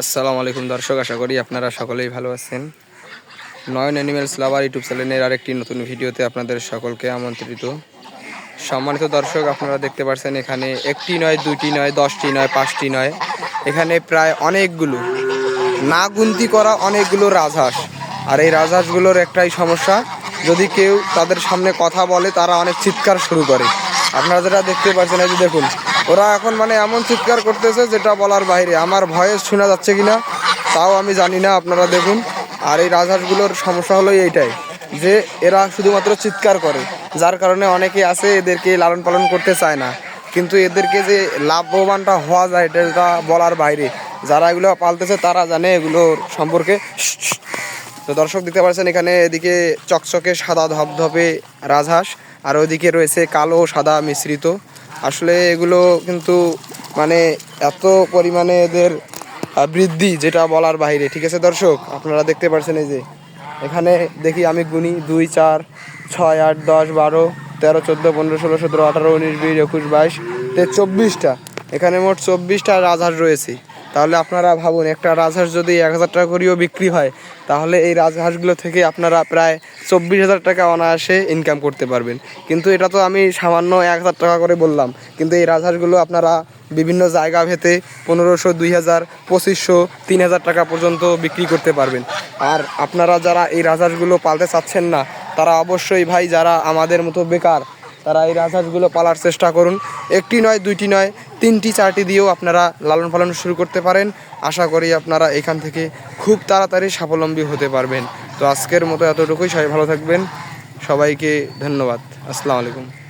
আসসালামু আলাইকুম দর্শক, আশা করি আপনারা সকলেই ভালো আছেন। নয়ন অ্যানিমেলস লাভার ইউটিউব চ্যানেলের আরেকটি নতুন ভিডিওতে আপনাদের সকলকে আমন্ত্রিত। সম্মানিত দর্শক, আপনারা দেখতে পাচ্ছেন এখানে একটি নয়, দুইটি নয়, দশটি নয়, পাঁচটি নয়। এখানে প্রায় অনেকগুলো না গুনতি করা অনেকগুলো রাজহাঁস। আর এই রাজহাঁসগুলোর একটাই সমস্যা, যদি কেউ তাদের সামনে কথা বলে, তারা অনেক চিৎকার শুরু করে। আপনারা যেটা দেখতে পাচ্ছেন, এই যে দেখুন, ওরা এখন মানে এমন চিৎকার করতেছে যেটা বলার বাইরে। আমার ভয়েস শোনা যাচ্ছে কিনা, তাও আমি জানি না, আপনারা দেখুন। আর এই রাজহাঁসগুলোর সমস্যা হলো এইটাই, যে এরা শুধুমাত্র চিৎকার করে, যার কারণে অনেকে আছে এদেরকে লালন পালন করতে চায় না। কিন্তু এদেরকে যে লাভবানটা হওয়া যায়, এটা বলার বাইরে, যারা এগুলো পালতেছে তারা জানে এগুলোর সম্পর্কে। তো দর্শক দেখতে পাচ্ছেন, এখানে এদিকে চকচকে সাদা ধপধপে রাজহাঁস। আর ওইদিকে রয়েছে কালো সাদা মিশ্রিত। আসলে এগুলো কিন্তু মানে এত পরিমাণে এদের বৃদ্ধি যেটা বলার বাইরে, ঠিক আছে দর্শক? আপনারা দেখতে পাচ্ছেন এই যে, এখানে দেখি আমি গুনি, দুই, চার, ছয়, আট, দশ, বারো, তেরো, চোদ্দ, পনেরো, ষোলো, সতেরো, আঠারো, উনিশ, বিশ, একুশ, বাইশ চব্বিশটা। এখানে মোট চব্বিশটা রাজহাঁস রয়েছে। তাহলে আপনারা ভাবুন, একটা রাজহাঁস যদি এক হাজার টাকা করেও বিক্রি হয় তাহলে এই রাজহাঁসগুলো থেকে আপনারা প্রায় চব্বিশ হাজার টাকা অনায়াসে ইনকাম করতে পারবেন। কিন্তু এটা তো আমি সামান্য এক হাজার টাকা করে বললাম। কিন্তু এই রাজহাঁসগুলো আপনারা বিভিন্ন জায়গা ভেতে পনেরোশো, দুই হাজার, পঁচিশশো, তিন হাজার টাকা পর্যন্ত বিক্রি করতে পারবেন। আর আপনারা যারা এই রাজহাঁসগুলো পালতে চাচ্ছেন না, তারা অবশ্যই ভাই যারা আমাদের মতো বেকার তারা এই রাজহাঁসগুলো পালার চেষ্টা করুন। একটি নয়, দুইটি নয়, তিনটি, চারটি দিয়েও আপনারা লালন পালন শুরু করতে পারেন। আশা করি আপনারা এখান থেকে খুব তাড়াতাড়ি স্বাবলম্বী হতে পারবেন। তো আজকের মতো এতটুকুই, সবাই ভালো থাকবেন। সবাইকে ধন্যবাদ। আসসালামু আলাইকুম।